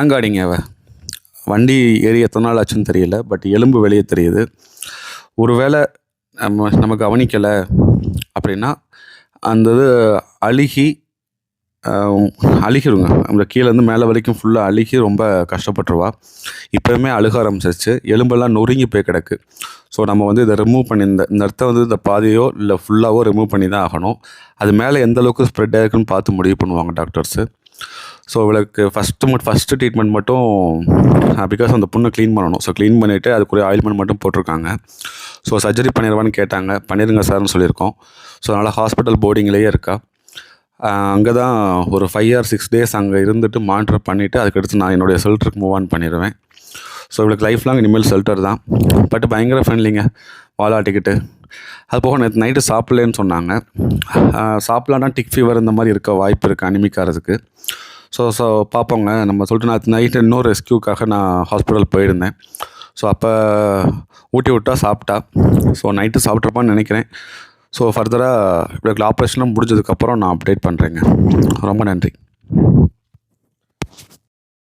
அங்காடிங்க அவ. வண்டி ஏறி எத்தனை நாள் ஆச்சுன்னு தெரியல பட் எலும்பு வெளியே தெரியுது. ஒருவேளை நம்ம நம்ம கவனிக்கலை அப்படின்னா அந்த இது அழுகி அழுகிருங்க. அந்த கீழேருந்து மேலே வரைக்கும் ஃபுல்லாக அழுகி ரொம்ப கஷ்டப்பட்டுருவா. இப்போயுமே அழுக ஆரம்பிச்சிருச்சு. எலும்பெல்லாம் நொறுங்கி போய் கிடக்கு. ஸோ நம்ம வந்து இதை ரிமூவ் பண்ணி இந்த இந்த இடத்த வந்து இந்த பாதியோ இல்லை ஃபுல்லாகவோ ரிமூவ் பண்ணி தான் ஆகணும். அது மேலே எந்த அளவுக்கு ஸ்ப்ரெட் ஆகிருக்குன்னு பார்த்து முடிவு பண்ணுவாங்க டாக்டர்ஸு ஸோ இவளுக்கு ஃபஸ்ட்டு மட்டும் ஃபஸ்ட்டு ட்ரீட்மெண்ட் மட்டும் பிகாஸ் அந்த புண்ணை க்ளீன் பண்ணணும். ஸோ க்ளீன் பண்ணிவிட்டு அதுக்குரிய ஆயில்மெண்ட் மட்டும் போட்டிருக்காங்க. ஸோ சர்ஜரி பண்ணிடுவான்னு கேட்டாங்க. பண்ணிடுங்க சார்னு சொல்லியிருக்கோம். ஸோ அதனால் ஹாஸ்பிட்டல் போர்டிங்லேயே இருக்கா. அங்கே தான் ஒரு ஃபைவ் ஆர் சிக்ஸ் டேஸ் அங்கே இருந்துட்டு மானிட்டர் பண்ணிவிட்டு அதுக்கடுத்து நான் என்னுடைய செல்டருக்கு மூவ் ஆன் பண்ணிடுவேன். ஸோ இவளுக்கு லைஃப் லாங் இனிமேல் ஷெல்டர் தான். பட் பயங்கர ஃப்ரெண்ட்லிங்க வாலாட்டிக்கிட்டு. அது போக நேற்று நைட்டு சாப்பிட்லேன்னு சொன்னாங்க. சாப்பிட்லான்னா டிக் ஃபீவர் இந்த மாதிரி இருக்க வாய்ப்பு இருக்குது அனிமிக்காரதுக்கு. ஸோ ஸோ பார்ப்போங்க நம்ம சொல்லிட்டு நான் நைட்டு இன்னொரு ரெஸ்க்யூக்காக நான் ஹாஸ்பிட்டல் போயிருந்தேன். ஸோ அப்போ ஊட்டி விட்டா சாப்பிட்டா. ஸோ நைட்டு சாப்பிட்ருப்பான்னு நினைக்கிறேன். ஸோ ஃபர்தராக இப்படி ஆப்ரேஷனும் முடிஞ்சதுக்கப்புறம் நான் அப்டேட் பண்ணுறேங்க ரொம்ப நன்றி.